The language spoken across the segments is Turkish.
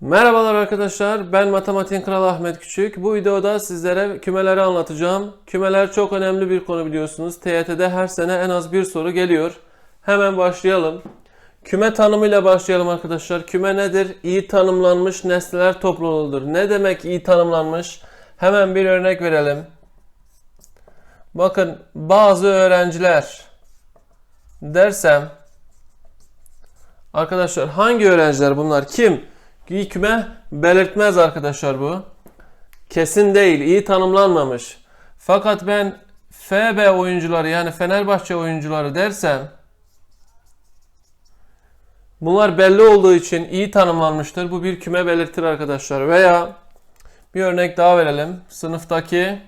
Merhabalar arkadaşlar, ben Matematiğin Kralı Ahmet Küçük. Bu videoda sizlere kümeleri anlatacağım. Kümeler çok önemli bir konu biliyorsunuz. TYT'de her sene en az bir soru geliyor. Hemen başlayalım. Küme tanımıyla başlayalım arkadaşlar. Küme nedir? İyi tanımlanmış nesneler topluluğudur. Ne demek iyi tanımlanmış? Hemen bir örnek verelim. Bakın bazı öğrenciler dersem Arkadaşlar hangi öğrenciler bunlar? Kim? İyi küme belirtmez arkadaşlar bu. Kesin değil, iyi tanımlanmamış. Fakat ben FB oyuncuları yani Fenerbahçe oyuncuları dersem bunlar belli olduğu için iyi tanımlanmıştır. Bu bir küme belirtir arkadaşlar. Veya bir örnek daha verelim. Sınıftaki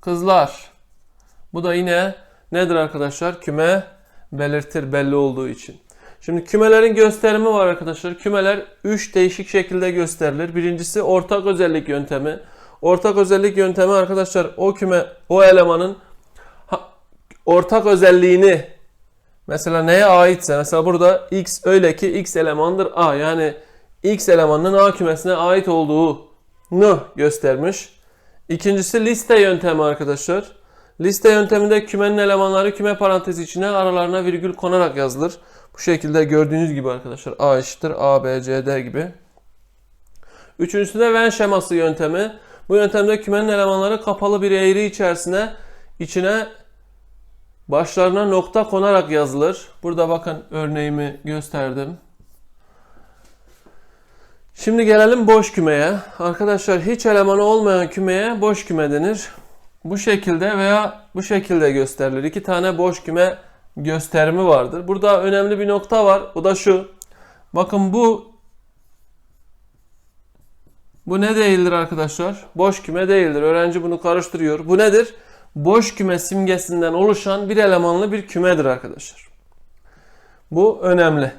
kızlar. Bu da yine nedir arkadaşlar? Küme belirtir belli olduğu için. Şimdi kümelerin gösterimi var arkadaşlar. Kümeler 3 değişik şekilde gösterilir. Birincisi ortak özellik yöntemi. Ortak özellik yöntemi arkadaşlar o küme o elemanın ortak özelliğini mesela neye aitse mesela burada x öyle ki x elemandır a yani x elemanının a kümesine ait olduğunu göstermiş. İkincisi liste yöntemi arkadaşlar. Liste yönteminde kümenin elemanları küme parantezi içine aralarına virgül konarak yazılır. Bu şekilde gördüğünüz gibi arkadaşlar A eşittir A, B, C, D gibi. Üçüncüsü de Venn şeması yöntemi. Bu yöntemde kümenin elemanları kapalı bir eğri içerisine içine başlarına nokta konarak yazılır. Burada bakın örneğimi gösterdim. Şimdi gelelim boş kümeye. Arkadaşlar hiç elemanı olmayan kümeye boş küme denir. Bu şekilde veya bu şekilde gösterilir. İki tane boş küme gösterimi vardır. Burada önemli bir nokta var. O da şu. Bakın bu bu ne değildir arkadaşlar? Boş küme değildir. Öğrenci bunu karıştırıyor. Bu nedir? Boş küme simgesinden oluşan bir elemanlı bir kümedir arkadaşlar. Bu önemli.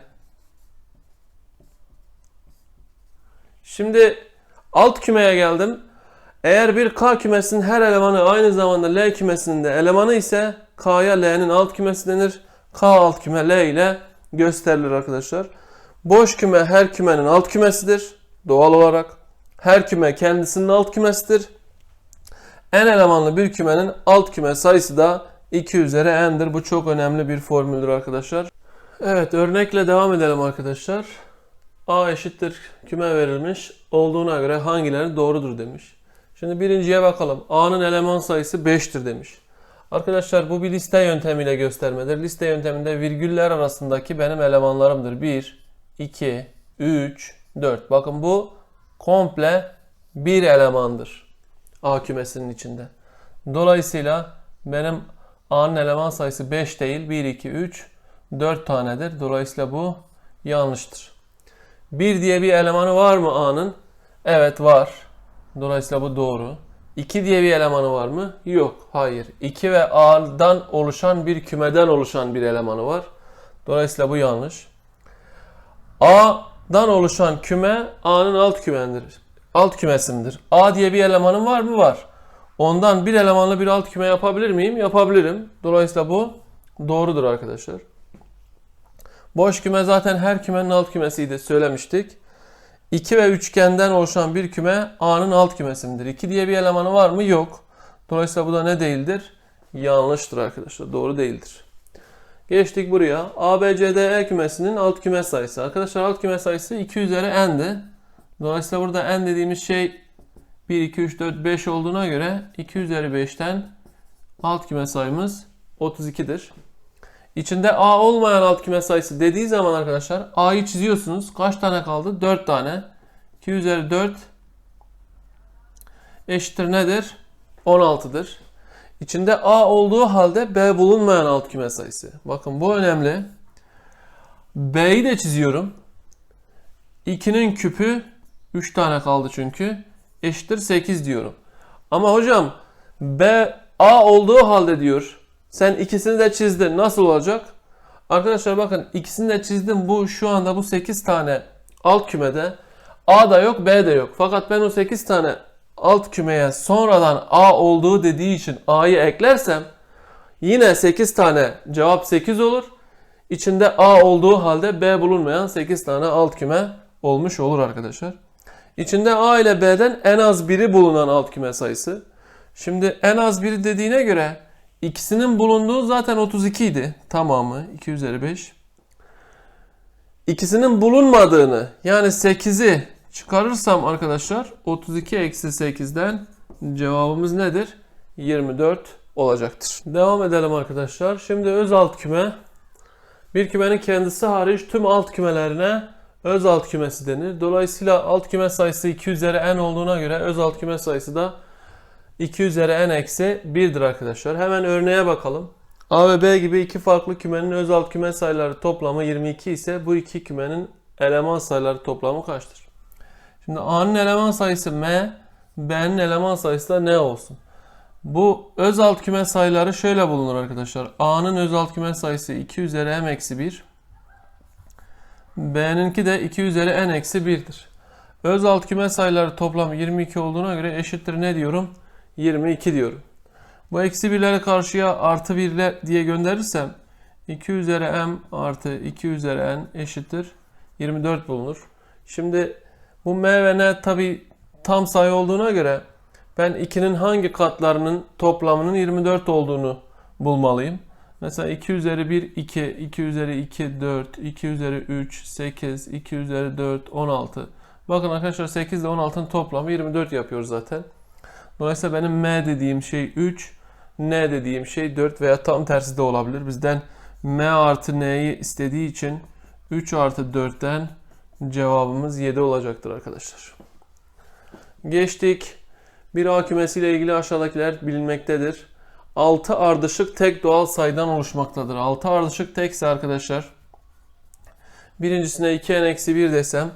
Şimdi alt kümeye geldim. Eğer bir K kümesinin her elemanı aynı zamanda L kümesinin de elemanı ise K'ya L'nin alt kümesi denir. K alt küme L ile gösterilir arkadaşlar. Boş küme her kümenin alt kümesidir. Doğal olarak. Her küme kendisinin alt kümesidir. En elemanlı bir kümenin alt küme sayısı da 2 üzeri n'dir. Bu çok önemli bir formüldür arkadaşlar. Evet örnekle devam edelim arkadaşlar. A eşittir küme verilmiş olduğuna göre hangileri doğrudur demiş. Şimdi birinciye bakalım. A'nın eleman sayısı 5'tir demiş. Arkadaşlar bu bir liste yöntemiyle göstermedir. Liste yönteminde virgüller arasındaki benim elemanlarımdır. 1, 2, 3, 4. Bakın bu komple bir elemandır. A kümesinin içinde. Dolayısıyla benim A'nın eleman sayısı 5 değil. 1, 2, 3, 4 tanedir. Dolayısıyla bu yanlıştır. 1 diye bir elemanı var mı A'nın? Evet var. Dolayısıyla bu doğru. 2 diye bir elemanı var mı? Yok. Hayır. 2 ve A'dan oluşan bir kümeden oluşan bir elemanı var. Dolayısıyla bu yanlış. A'dan oluşan küme A'nın alt kümendir. Alt kümesindir. A diye bir elemanın var mı? Var. Ondan bir elemanlı bir alt küme yapabilir miyim? Yapabilirim. Dolayısıyla bu doğrudur arkadaşlar. Boş küme zaten her kümenin alt kümesiydi söylemiştik. 2 ve üçgenden oluşan bir küme A'nın alt kümesindir. 2 diye bir elemanı var mı? Yok. Dolayısıyla bu da ne değildir? Yanlıştır arkadaşlar. Doğru değildir. Geçtik buraya. A, B, C, D, E kümesinin alt küme sayısı. Arkadaşlar alt küme sayısı 2 üzeri n'di. Dolayısıyla burada n dediğimiz şey 1, 2, 3, 4, 5 olduğuna göre 2 üzeri 5'ten alt küme sayımız 32'dir. İçinde A olmayan alt küme sayısı dediği zaman arkadaşlar A'yı çiziyorsunuz. Kaç tane kaldı? 4 tane. 2 üzeri 4 eşittir nedir? 16'dır. İçinde A olduğu halde B bulunmayan alt küme sayısı. Bakın bu önemli. B'yi de çiziyorum. 2'nin küpü 3 tane kaldı çünkü. Eşittir 8 diyorum. Ama hocam B A olduğu halde diyor. Sen ikisini de çizdin. Nasıl olacak? Arkadaşlar bakın ikisini de çizdim. Bu şu anda bu 8 tane alt kümede A da yok B de yok. Fakat ben o 8 tane alt kümeye sonradan A olduğu dediği için A'yı eklersem yine 8 tane cevap 8 olur. İçinde A olduğu halde B bulunmayan 8 tane alt küme olmuş olur arkadaşlar. İçinde A ile B'den en az biri bulunan alt küme sayısı. Şimdi en az biri dediğine göre ikisinin bulunduğu zaten 32 idi. Tamamı 2 üzeri 5. İkisinin bulunmadığını yani 8'i çıkarırsam arkadaşlar 32 eksi 8'den cevabımız nedir? 24 olacaktır. Devam edelim arkadaşlar. Şimdi öz alt küme bir kümenin kendisi hariç tüm alt kümelerine öz alt kümesi denir. Dolayısıyla alt küme sayısı 2 üzeri n olduğuna göre öz alt küme sayısı da 2 üzeri n eksi 1'dir arkadaşlar. Hemen örneğe bakalım. A ve B gibi iki farklı kümenin öz alt küme sayıları toplamı 22 ise bu iki kümenin eleman sayıları toplamı kaçtır? Şimdi A'nın eleman sayısı M, B'nin eleman sayısı da ne olsun? Bu öz alt küme sayıları şöyle bulunur arkadaşlar. A'nın öz alt küme sayısı 2 üzeri m eksi 1. B'ninki de 2 üzeri n eksi 1'dir. Öz alt küme sayıları toplamı 22 olduğuna göre eşittir ne diyorum? 22 diyorum. Bu eksi birleri karşıya artı birler diye gönderirsem 2 üzeri m artı 2 üzeri n eşittir 24 bulunur. Şimdi bu m ve n tabi tam sayı olduğuna göre ben 2'nin hangi katlarının toplamının 24 olduğunu bulmalıyım. Mesela 2 üzeri 1 2, 2 üzeri 2 4, 2 üzeri 3 8, 2 üzeri 4 16. Bakın arkadaşlar 8 ile 16'nın toplamı 24 yapıyor zaten. Dolayısıyla benim m dediğim şey 3, n dediğim şey 4 veya tam tersi de olabilir. Bizden m artı n'yi istediği için 3 artı 4'ten cevabımız 7 olacaktır arkadaşlar. Geçtik. Bir A kümesiyle ilgili aşağıdakiler bilinmektedir. 6 ardışık tek doğal sayıdan oluşmaktadır. 6 ardışık tekse arkadaşlar birincisine 2n eksi 1 desem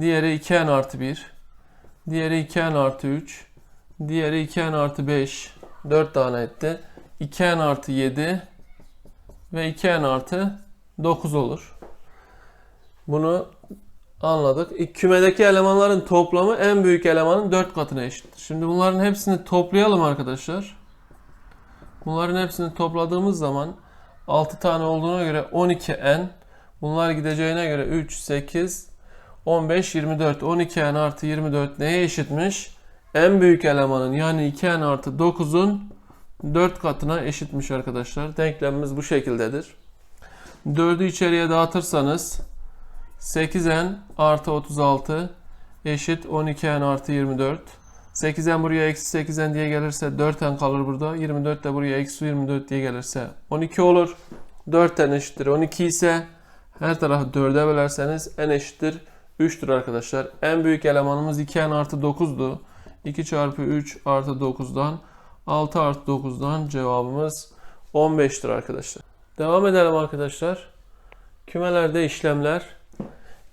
diğeri 2n artı 1 diğeri 2n artı 3 diğeri 2n artı 5 4 tane etti. 2n artı 7 ve 2n artı 9 olur. Bunu Anladık. Kümedeki elemanların toplamı en büyük elemanın 4 katına eşittir. Şimdi bunların hepsini toplayalım arkadaşlar. Bunların hepsini topladığımız zaman 6 tane olduğuna göre 12n. Bunlar gideceğine göre 3, 8, 15, 24. 12n artı 24 neye eşitmiş? En büyük elemanın yani 2n artı 9'un 4 katına eşitmiş arkadaşlar. Denklemimiz bu şekildedir. 4'ü içeriye dağıtırsanız 8n artı 36 eşit 12n artı 24. 8n buraya eksi 8n diye gelirse 4n kalır burada. 24 de buraya eksi 24 diye gelirse 12 olur. 4n eşittir 12 ise her tarafı 4'e bölerseniz n eşittir 3'tür arkadaşlar. En büyük elemanımız 2n artı 9'du. 2 çarpı 3 artı 9'dan 6 artı 9'dan cevabımız 15'tir arkadaşlar. Devam edelim arkadaşlar. Kümelerde işlemler.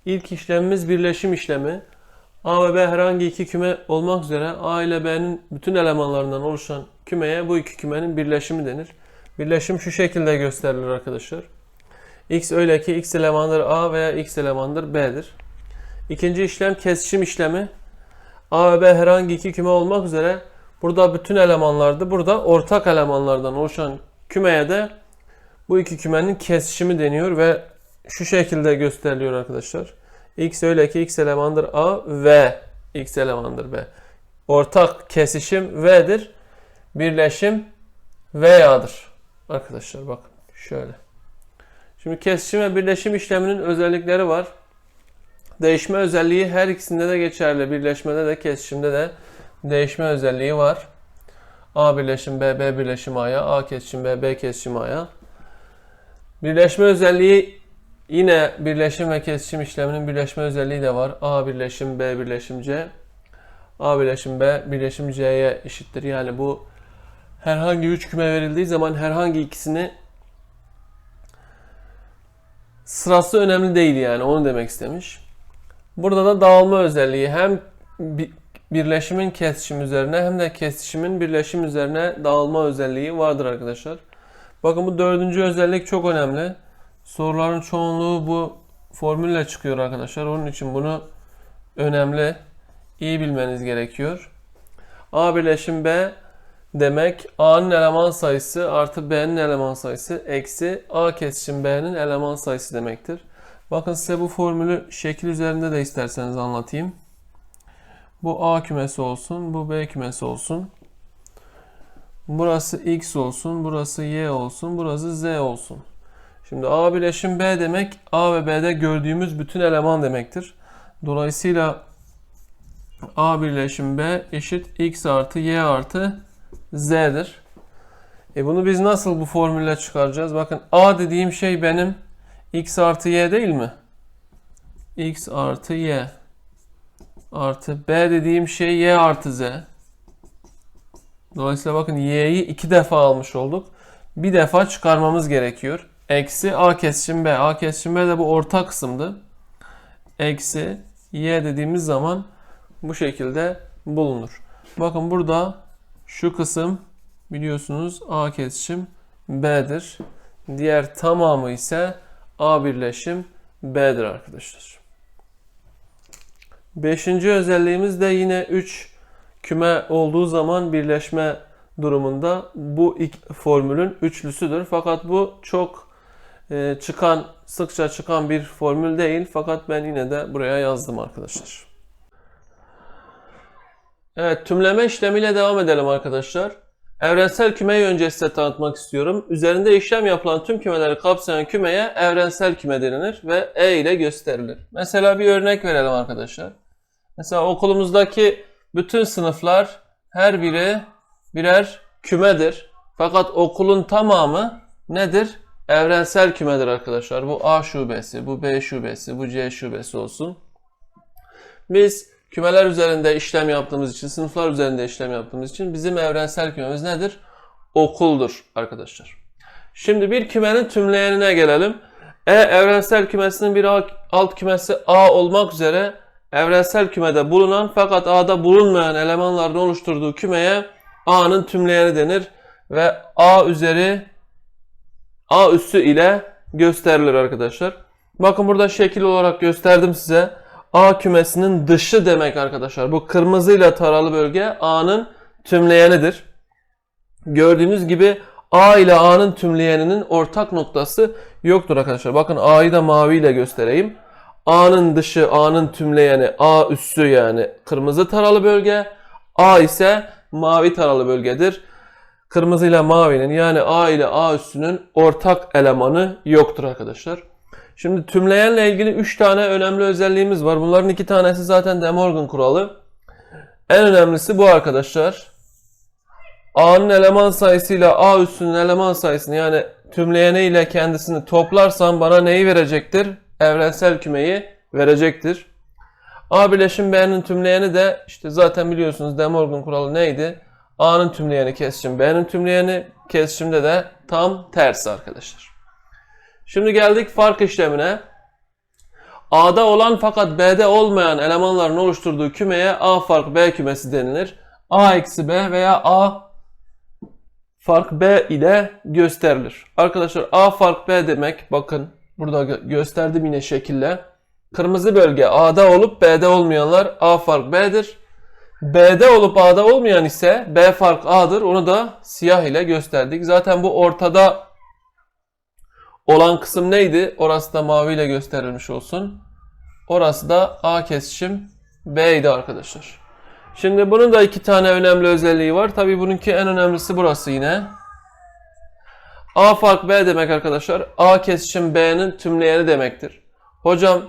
İlk işlemimiz birleşim işlemi. A ve B herhangi iki küme olmak üzere A ile B'nin bütün elemanlarından oluşan kümeye bu iki kümenin birleşimi denir. Birleşim şu şekilde gösterilir arkadaşlar. X öyle ki X elemandır A veya X elemandır B'dir. İkinci işlem kesişim işlemi. A ve B herhangi iki küme olmak üzere burada bütün elemanlardı. Burada ortak elemanlardan oluşan kümeye de bu iki kümenin kesişimi deniyor ve şu şekilde gösteriliyor arkadaşlar. X öyle ki X elemandır A ve X elemandır B. Ortak kesişim V'dir. Birleşim veya'dır. Arkadaşlar bakın şöyle. Şimdi kesişim ve birleşim işleminin özellikleri var. Değişme özelliği her ikisinde de geçerli. Birleşmede de kesişimde de değişme özelliği var. A birleşim B, B birleşim A'ya, A kesişim B, B kesişim A'ya. Birleşme özelliği Yine birleşim ve kesişim işleminin birleşme özelliği de var. A birleşim B birleşim C. A birleşim B birleşim C'ye eşittir. Yani bu herhangi üç küme verildiği zaman herhangi ikisini sırası önemli değil yani onu demek istemiş. Burada da dağılma özelliği hem birleşimin kesişim üzerine hem de kesişimin birleşim üzerine dağılma özelliği vardır arkadaşlar. Bakın bu dördüncü özellik çok önemli. Soruların çoğunluğu bu formülle çıkıyor arkadaşlar. Onun için bunu önemli, iyi bilmeniz gerekiyor. A birleşim B demek A'nın eleman sayısı artı B'nin eleman sayısı eksi A kesişim B'nin eleman sayısı demektir. Bakın size bu formülü şekil üzerinde de isterseniz anlatayım. Bu A kümesi olsun, bu B kümesi olsun. Burası X olsun, burası Y olsun, burası Z olsun. Şimdi A bileşim B demek A ve B'de gördüğümüz bütün eleman demektir. Dolayısıyla A birleşim B eşit X artı Y artı Z'dir. E bunu biz nasıl bu formülle çıkaracağız? Bakın A dediğim şey benim X artı Y değil mi? X artı Y artı B dediğim şey Y artı Z. Dolayısıyla bakın Y'yi iki defa almış olduk. Bir defa çıkarmamız gerekiyor. Eksi A kesişim B. A kesişim B de bu orta kısımdı. Eksi Y dediğimiz zaman bu şekilde bulunur. Bakın burada şu kısım biliyorsunuz A kesişim B'dir. Diğer tamamı ise A birleşim B'dir arkadaşlar. Beşinci özelliğimiz de yine 3 küme olduğu zaman birleşme durumunda bu ilk formülün üçlüsüdür. Fakat bu çok e, çıkan, sıkça çıkan bir formül değil. Fakat ben yine de buraya yazdım arkadaşlar. Evet, tümleme işlemiyle devam edelim arkadaşlar. Evrensel kümeyi önce size tanıtmak istiyorum. Üzerinde işlem yapılan tüm kümeleri kapsayan kümeye evrensel küme denilir ve E ile gösterilir. Mesela bir örnek verelim arkadaşlar. Mesela okulumuzdaki bütün sınıflar her biri birer kümedir. Fakat okulun tamamı nedir? Evrensel kümedir arkadaşlar. Bu A şubesi, bu B şubesi, bu C şubesi olsun. Biz kümeler üzerinde işlem yaptığımız için, sınıflar üzerinde işlem yaptığımız için bizim evrensel kümemiz nedir? Okuldur arkadaşlar. Şimdi bir kümenin tümleyenine gelelim. E evrensel kümesinin bir alt kümesi A olmak üzere evrensel kümede bulunan fakat A'da bulunmayan elemanların oluşturduğu kümeye A'nın tümleyeni denir ve A üzeri A üssü ile gösterilir arkadaşlar. Bakın burada şekil olarak gösterdim size. A kümesinin dışı demek arkadaşlar. Bu kırmızıyla taralı bölge A'nın tümleyenidir. Gördüğünüz gibi A ile A'nın tümleyeninin ortak noktası yoktur arkadaşlar. Bakın A'yı da maviyle göstereyim. A'nın dışı, A'nın tümleyeni, A üssü yani kırmızı taralı bölge. A ise mavi taralı bölgedir. Kırmızı ile mavinin yani A ile A üssünün ortak elemanı yoktur arkadaşlar. Şimdi tümleyenle ilgili 3 tane önemli özelliğimiz var. Bunların 2 tanesi zaten De Morgan kuralı. En önemlisi bu arkadaşlar. A'nın eleman sayısıyla A üssünün eleman sayısını yani tümleyeni ile kendisini toplarsam bana neyi verecektir? Evrensel kümeyi verecektir. A bileşim B'nin tümleyeni de işte zaten biliyorsunuz De Morgan kuralı neydi? A'nın tümleyeni kesişim B'nin tümleyeni kesişimde de tam tersi arkadaşlar. Şimdi geldik fark işlemine. A'da olan fakat B'de olmayan elemanların oluşturduğu kümeye A fark B kümesi denilir. A eksi B veya A fark B ile gösterilir. Arkadaşlar A fark B demek bakın burada gö- gösterdim yine şekille. Kırmızı bölge A'da olup B'de olmayanlar A fark B'dir. B'de olup A'da olmayan ise B fark A'dır. Onu da siyah ile gösterdik. Zaten bu ortada olan kısım neydi? Orası da mavi ile gösterilmiş olsun. Orası da A kesişim B'ydi arkadaşlar. Şimdi bunun da iki tane önemli özelliği var. Tabii bununki en önemlisi burası yine. A fark B demek arkadaşlar. A kesişim B'nin tümleyeni demektir. Hocam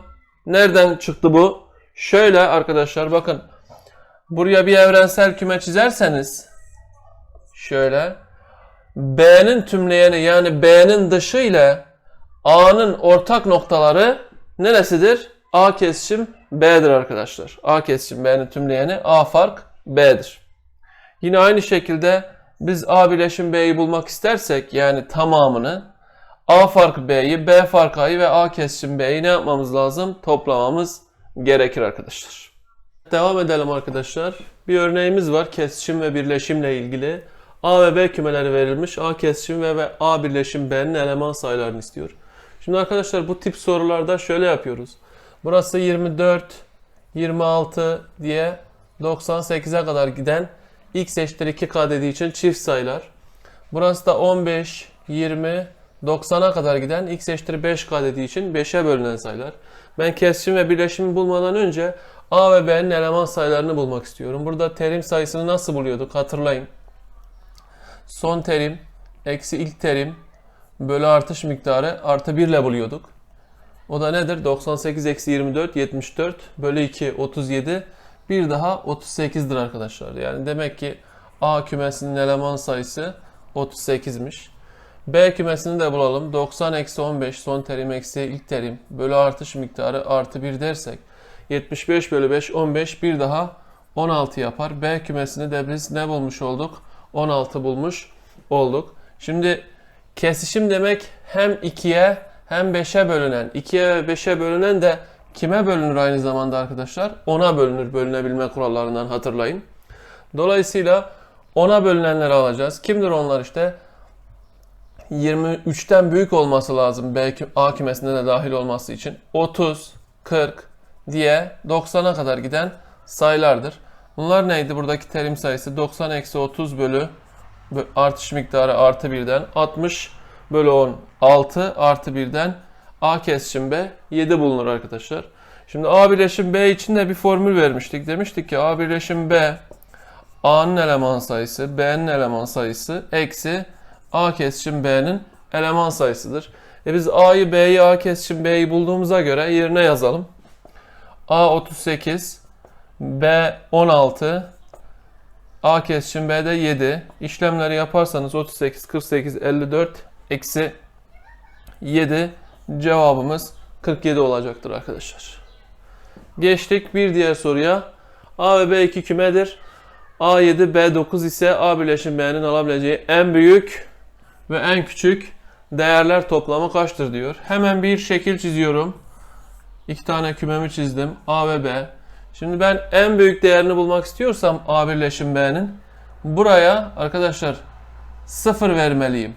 nereden çıktı bu? Şöyle arkadaşlar bakın. Buraya bir evrensel küme çizerseniz şöyle B'nin tümleyeni yani B'nin dışı ile A'nın ortak noktaları neresidir? A kesişim B'dir arkadaşlar. A kesişim B'nin tümleyeni A fark B'dir. Yine aynı şekilde biz A bileşim B'yi bulmak istersek yani tamamını A fark B'yi, B fark A'yı ve A kesişim B'yi ne yapmamız lazım? Toplamamız gerekir arkadaşlar. Devam edelim arkadaşlar. Bir örneğimiz var kesişim ve birleşimle ilgili. A ve B kümeleri verilmiş. A kesişim ve, ve A birleşim B'nin eleman sayılarını istiyor. Şimdi arkadaşlar bu tip sorularda şöyle yapıyoruz. Burası 24, 26 diye 98'e kadar giden x eşittir 2k dediği için çift sayılar. Burası da 15, 20, 90'a kadar giden x eşittir 5k dediği için 5'e bölünen sayılar. Ben kesişim ve birleşimi bulmadan önce a ve b'nin eleman sayılarını bulmak istiyorum. Burada terim sayısını nasıl buluyorduk hatırlayın. Son terim eksi ilk terim bölü artış miktarı artı 1 ile buluyorduk. O da nedir? 98 eksi 24 74 bölü 2 37 bir daha 38'dir arkadaşlar. Yani demek ki A kümesinin eleman sayısı 38'miş. B kümesini de bulalım. 90 eksi 15 son terim eksi ilk terim bölü artış miktarı artı 1 dersek 75 bölü 5 15 bir daha 16 yapar. B kümesini de biz ne bulmuş olduk? 16 bulmuş olduk. Şimdi kesişim demek hem 2'ye hem 5'e bölünen. 2'ye ve 5'e bölünen de kime bölünür aynı zamanda arkadaşlar? 10'a bölünür bölünebilme kurallarından hatırlayın. Dolayısıyla 10'a bölünenleri alacağız. Kimdir onlar işte? 23'ten büyük olması lazım B kü- A kümesinde de dahil olması için. 30, 40 diye 90'a kadar giden sayılardır. Bunlar neydi? Buradaki terim sayısı 90 eksi 30 bölü bö- artış miktarı artı 1'den 60 bölü 10 6 artı 1'den A kesişim B 7 bulunur arkadaşlar. Şimdi A birleşim B için de bir formül vermiştik. Demiştik ki A birleşim B A'nın eleman sayısı, B'nin eleman sayısı eksi A kesişim B'nin eleman sayısıdır. E biz A'yı, B'yi, A kesişim B'yi bulduğumuza göre yerine yazalım. A 38, B 16, A kesişim B'de 7. İşlemleri yaparsanız 38, 48, 54 eksi 7 cevabımız 47 olacaktır arkadaşlar. Geçtik bir diğer soruya. A ve B iki kümedir. A7, B9 ise A birleşim B'nin alabileceği en büyük ve en küçük değerler toplamı kaçtır diyor. Hemen bir şekil çiziyorum. İki tane kümemi çizdim. A ve B. Şimdi ben en büyük değerini bulmak istiyorsam A birleşim B'nin buraya arkadaşlar 0 vermeliyim.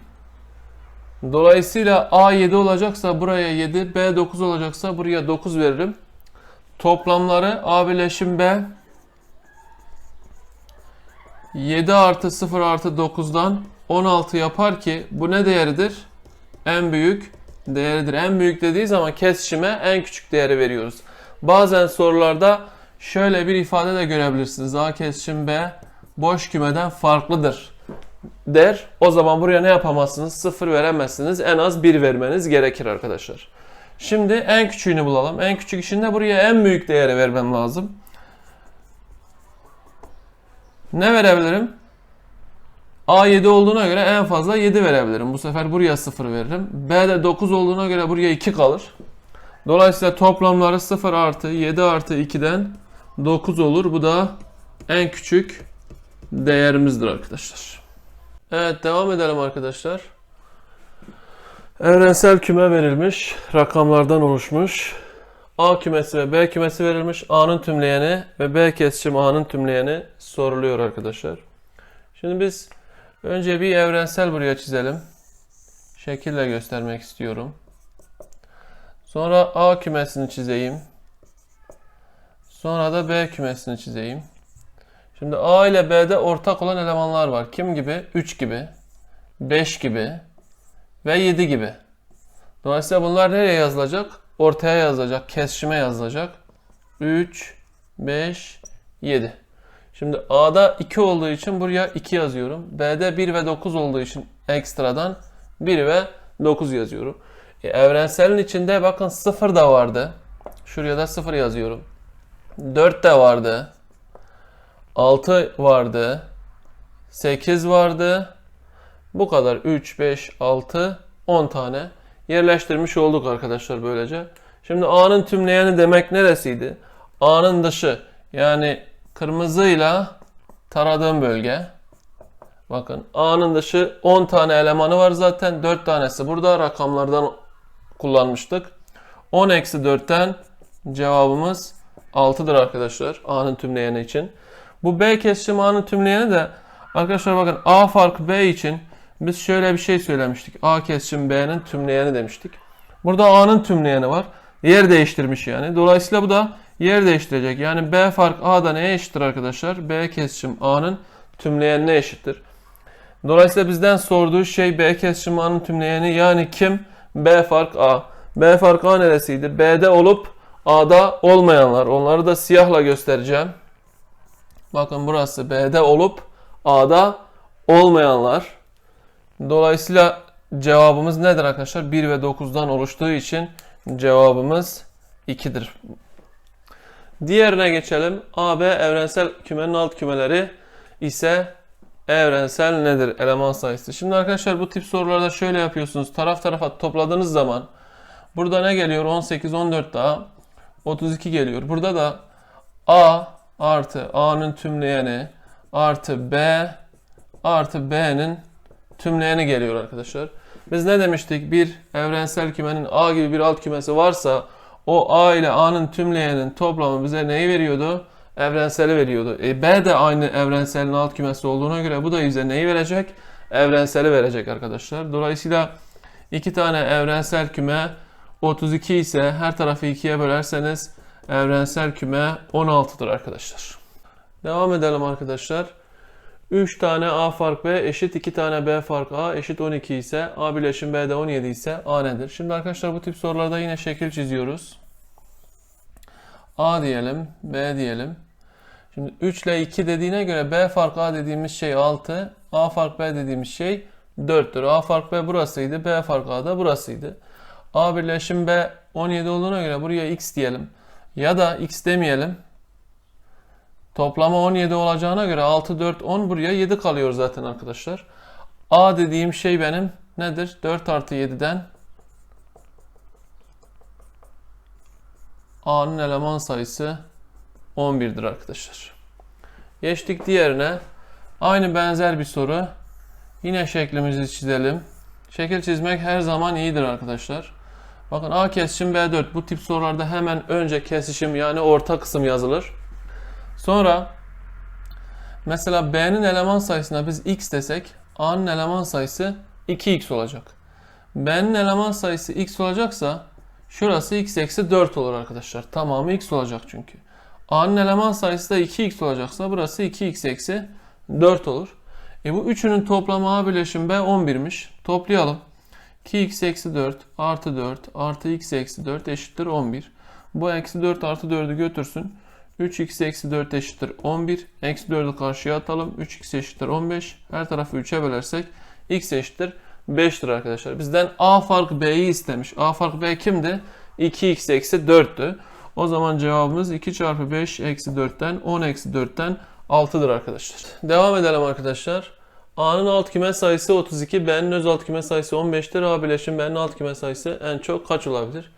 Dolayısıyla A 7 olacaksa buraya 7, B 9 olacaksa buraya 9 veririm. Toplamları A birleşim B 7 artı 0 artı 9'dan 16 yapar ki bu ne değeridir? En büyük değeridir. En büyük dediği zaman kesişime en küçük değeri veriyoruz. Bazen sorularda şöyle bir ifade de görebilirsiniz. A kesişim B boş kümeden farklıdır der. O zaman buraya ne yapamazsınız? 0 veremezsiniz. En az 1 vermeniz gerekir arkadaşlar. Şimdi en küçüğünü bulalım. En küçük için de buraya en büyük değeri vermem lazım. Ne verebilirim? A7 olduğuna göre en fazla 7 verebilirim. Bu sefer buraya 0 veririm. B'de 9 olduğuna göre buraya 2 kalır. Dolayısıyla toplamları 0 artı 7 artı 2'den 9 olur. Bu da en küçük değerimizdir arkadaşlar. Evet devam edelim arkadaşlar. Evrensel küme verilmiş. Rakamlardan oluşmuş. A kümesi ve B kümesi verilmiş. A'nın tümleyeni ve B kesişim A'nın tümleyeni soruluyor arkadaşlar. Şimdi biz önce bir evrensel buraya çizelim. Şekille göstermek istiyorum. Sonra A kümesini çizeyim. Sonra da B kümesini çizeyim. Şimdi A ile B'de ortak olan elemanlar var. Kim gibi? 3 gibi, 5 gibi ve 7 gibi. Dolayısıyla bunlar nereye yazılacak? Ortaya yazılacak, kesişime yazılacak. 3, 5, 7. Şimdi A'da 2 olduğu için buraya 2 yazıyorum. B'de 1 ve 9 olduğu için ekstradan 1 ve 9 yazıyorum. E, evrenselin içinde bakın 0 da vardı. Şuraya da 0 yazıyorum. 4 de vardı. 6 vardı. 8 vardı. Bu kadar 3, 5, 6, 10 tane yerleştirmiş olduk arkadaşlar böylece. Şimdi A'nın tümleyeni demek neresiydi? A'nın dışı yani kırmızıyla taradığım bölge. Bakın A'nın dışı 10 tane elemanı var zaten. 4 tanesi burada rakamlardan kullanmıştık. 10 eksi 4'ten cevabımız 6'dır arkadaşlar A'nın tümleyeni için. Bu B kesişim A'nın tümleyeni de arkadaşlar bakın A farkı B için biz şöyle bir şey söylemiştik. A kesişim B'nin tümleyeni demiştik. Burada A'nın tümleyeni var. Yer değiştirmiş yani. Dolayısıyla bu da yer değiştirecek. Yani B fark A'da neye eşittir arkadaşlar? B kesişim A'nın tümleyenine eşittir. Dolayısıyla bizden sorduğu şey B kesişim A'nın tümleyeni yani kim? B fark A. B fark A neresiydi? B'de olup A'da olmayanlar. Onları da siyahla göstereceğim. Bakın burası B'de olup A'da olmayanlar. Dolayısıyla cevabımız nedir arkadaşlar? 1 ve 9'dan oluştuğu için cevabımız 2'dir. Diğerine geçelim. AB evrensel kümenin alt kümeleri ise evrensel nedir? Eleman sayısı. Şimdi arkadaşlar bu tip sorularda şöyle yapıyorsunuz. Taraf tarafa topladığınız zaman burada ne geliyor? 18, 14 daha 32 geliyor. Burada da A artı A'nın tümleyeni artı B artı B'nin tümleyeni geliyor arkadaşlar. Biz ne demiştik? Bir evrensel kümenin A gibi bir alt kümesi varsa o A ile A'nın tümleyenin toplamı bize neyi veriyordu? Evrenseli veriyordu. E, B de aynı evrenselin alt kümesi olduğuna göre bu da bize neyi verecek? Evrenseli verecek arkadaşlar. Dolayısıyla iki tane evrensel küme 32 ise her tarafı 2'ye bölerseniz evrensel küme 16'dır arkadaşlar. Devam edelim arkadaşlar. 3 tane A fark B eşit 2 tane B fark A eşit 12 ise A bileşim B'de 17 ise A nedir? Şimdi arkadaşlar bu tip sorularda yine şekil çiziyoruz. A diyelim, B diyelim. Şimdi 3 ile 2 dediğine göre B fark A dediğimiz şey 6, A fark B dediğimiz şey 4'tür. A fark B burasıydı, B fark A da burasıydı. A birleşim B 17 olduğuna göre buraya X diyelim. Ya da X demeyelim. Toplama 17 olacağına göre 6, 4, 10 buraya 7 kalıyor zaten arkadaşlar. A dediğim şey benim nedir? 4 artı 7'den A'nın eleman sayısı 11'dir arkadaşlar. Geçtik diğerine. Aynı benzer bir soru. Yine şeklimizi çizelim. Şekil çizmek her zaman iyidir arkadaşlar. Bakın A kesişim B4. Bu tip sorularda hemen önce kesişim yani orta kısım yazılır. Sonra mesela B'nin eleman sayısına biz x desek A'nın eleman sayısı 2x olacak. B'nin eleman sayısı x olacaksa şurası x eksi 4 olur arkadaşlar. Tamamı x olacak çünkü. A'nın eleman sayısı da 2x olacaksa burası 2x eksi 4 olur. E bu üçünün toplamı A birleşim B 11'miş. Toplayalım. 2x eksi 4 artı 4 artı x eksi 4 eşittir 11. Bu eksi 4 artı 4'ü götürsün. 3x eksi 4 eşittir 11. Eksi 4'ü karşıya atalım. 3x eşittir 15. Her tarafı 3'e bölersek x eşittir 5'tir arkadaşlar. Bizden a fark b'yi istemiş. a fark b kimdi? 2x eksi 4'tü. O zaman cevabımız 2 çarpı 5 eksi 4'ten 10 eksi 4'ten 6'dır arkadaşlar. Devam edelim arkadaşlar. A'nın alt küme sayısı 32, B'nin öz alt küme sayısı 15'tir. A bileşim B'nin alt küme sayısı en çok kaç olabilir?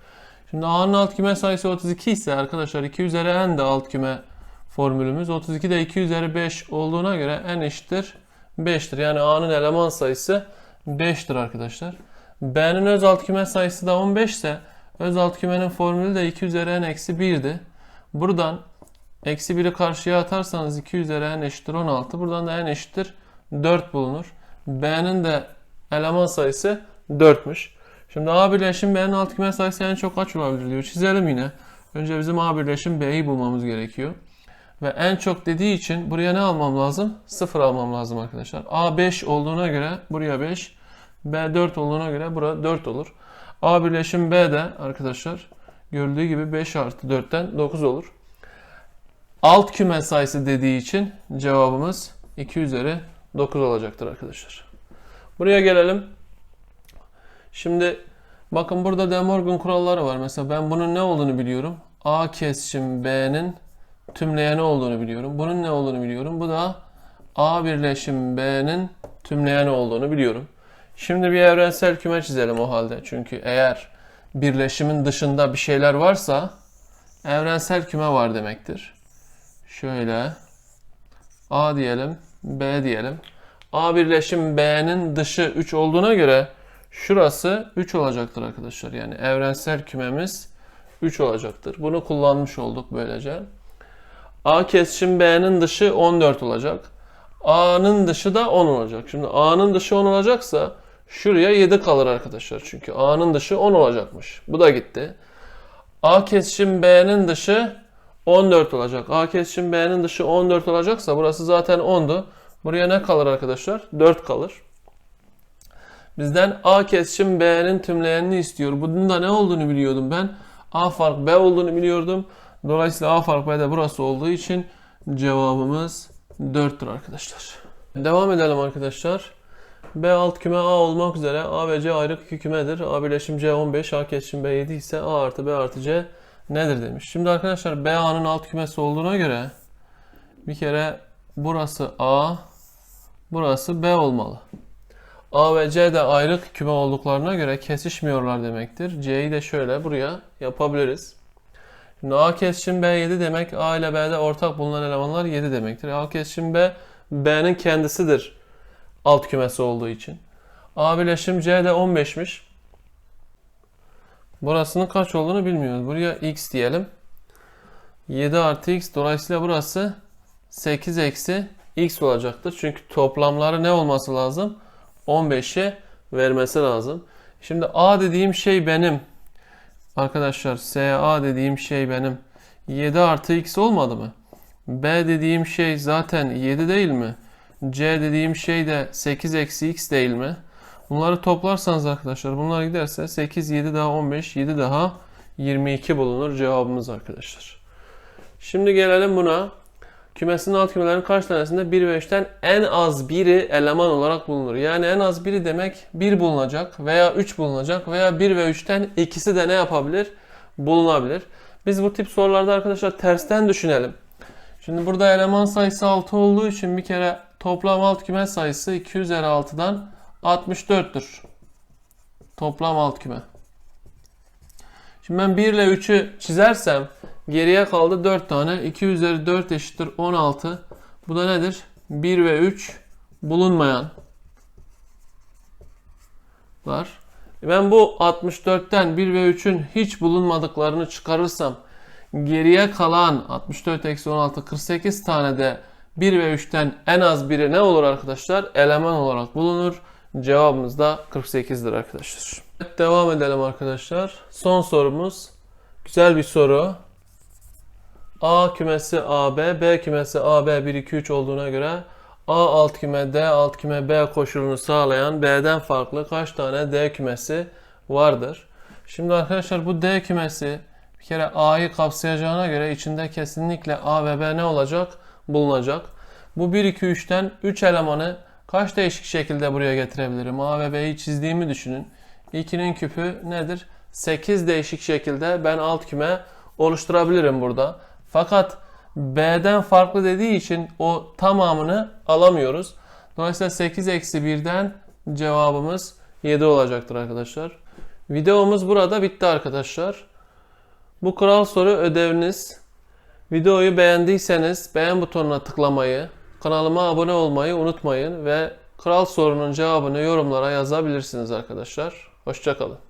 Şimdi A'nın alt küme sayısı 32 ise arkadaşlar 2 üzeri n de alt küme formülümüz. 32 de 2 üzeri 5 olduğuna göre n eşittir 5'tir. Yani A'nın eleman sayısı 5'tir arkadaşlar. B'nin öz alt küme sayısı da 15 ise öz alt kümenin formülü de 2 üzeri n eksi 1'di. Buradan eksi 1'i karşıya atarsanız 2 üzeri n eşittir 16. Buradan da n eşittir 4 bulunur. B'nin de eleman sayısı 4'müş. Şimdi A birleşim B'nin alt küme sayısı en çok kaç olabilir diyor. Çizelim yine. Önce bizim A birleşim B'yi bulmamız gerekiyor. Ve en çok dediği için buraya ne almam lazım? 0 almam lazım arkadaşlar. A 5 olduğuna göre buraya 5. B 4 olduğuna göre buraya 4 olur. A birleşim B de arkadaşlar görüldüğü gibi 5 artı 4'ten 9 olur. Alt küme sayısı dediği için cevabımız 2 üzeri 9 olacaktır arkadaşlar. Buraya gelelim. Şimdi bakın burada De Morgan kuralları var. Mesela ben bunun ne olduğunu biliyorum. A kesişim B'nin tümleyeni olduğunu biliyorum. Bunun ne olduğunu biliyorum. Bu da A birleşim B'nin tümleyeni olduğunu biliyorum. Şimdi bir evrensel küme çizelim o halde. Çünkü eğer birleşimin dışında bir şeyler varsa evrensel küme var demektir. Şöyle A diyelim, B diyelim. A birleşim B'nin dışı 3 olduğuna göre şurası 3 olacaktır arkadaşlar. Yani evrensel kümemiz 3 olacaktır. Bunu kullanmış olduk böylece. A kesişim B'nin dışı 14 olacak. A'nın dışı da 10 olacak. Şimdi A'nın dışı 10 olacaksa şuraya 7 kalır arkadaşlar. Çünkü A'nın dışı 10 olacakmış. Bu da gitti. A kesişim B'nin dışı 14 olacak. A kesişim B'nin dışı 14 olacaksa burası zaten 10'du. Buraya ne kalır arkadaşlar? 4 kalır. Bizden A kesişim B'nin tümleyenini istiyor. Bunun da ne olduğunu biliyordum ben. A fark B olduğunu biliyordum. Dolayısıyla A fark B de burası olduğu için cevabımız 4'tür arkadaşlar. Devam edelim arkadaşlar. B alt küme A olmak üzere A ve C ayrı iki kümedir. A birleşim C 15, A kesişim B 7 ise A artı B artı C nedir demiş. Şimdi arkadaşlar B A'nın alt kümesi olduğuna göre bir kere burası A, burası B olmalı. A ve C de ayrı küme olduklarına göre kesişmiyorlar demektir. C'yi de şöyle buraya yapabiliriz. Şimdi A kesişim B 7 demek A ile B'de ortak bulunan elemanlar 7 demektir. A kesişim B B'nin kendisidir alt kümesi olduğu için. A birleşim C de 15'miş. Burasının kaç olduğunu bilmiyoruz. Buraya x diyelim. 7 artı x dolayısıyla burası 8 eksi x olacaktır. Çünkü toplamları ne olması lazım? 15'e vermesi lazım. Şimdi A dediğim şey benim. Arkadaşlar SA dediğim şey benim. 7 artı x olmadı mı? B dediğim şey zaten 7 değil mi? C dediğim şey de 8 eksi x değil mi? Bunları toplarsanız arkadaşlar bunlar giderse 8, 7 daha 15, 7 daha 22 bulunur cevabımız arkadaşlar. Şimdi gelelim buna. Kümesinin alt kümelerin kaç tanesinde 1 ve 3'ten en az biri eleman olarak bulunur. Yani en az biri demek 1 bulunacak veya 3 bulunacak veya 1 ve 3'ten ikisi de ne yapabilir? Bulunabilir. Biz bu tip sorularda arkadaşlar tersten düşünelim. Şimdi burada eleman sayısı 6 olduğu için bir kere toplam alt küme sayısı 2 üzeri 6'dan 64'tür. Toplam alt küme. Şimdi ben 1 ile 3'ü çizersem geriye kaldı 4 tane. 2 üzeri 4 eşittir 16. Bu da nedir? 1 ve 3 bulunmayan var. Ben bu 64'ten 1 ve 3'ün hiç bulunmadıklarını çıkarırsam geriye kalan 64 eksi 16 48 tane de 1 ve 3'ten en az biri ne olur arkadaşlar? Eleman olarak bulunur. Cevabımız da 48'dir arkadaşlar. Evet, devam edelim arkadaşlar. Son sorumuz. Güzel bir soru. A kümesi AB, B kümesi AB 1, 2, 3 olduğuna göre A alt küme, D alt küme, B koşulunu sağlayan B'den farklı kaç tane D kümesi vardır? Şimdi arkadaşlar bu D kümesi bir kere A'yı kapsayacağına göre içinde kesinlikle A ve B ne olacak? Bulunacak. Bu 1, 2, 3'ten 3 elemanı kaç değişik şekilde buraya getirebilirim? A ve B'yi çizdiğimi düşünün. 2'nin küpü nedir? 8 değişik şekilde ben alt küme oluşturabilirim burada. Fakat B'den farklı dediği için o tamamını alamıyoruz. Dolayısıyla 8 eksi 1'den cevabımız 7 olacaktır arkadaşlar. Videomuz burada bitti arkadaşlar. Bu kural soru ödeviniz. Videoyu beğendiyseniz beğen butonuna tıklamayı, kanalıma abone olmayı unutmayın ve kural sorunun cevabını yorumlara yazabilirsiniz arkadaşlar. Hoşçakalın.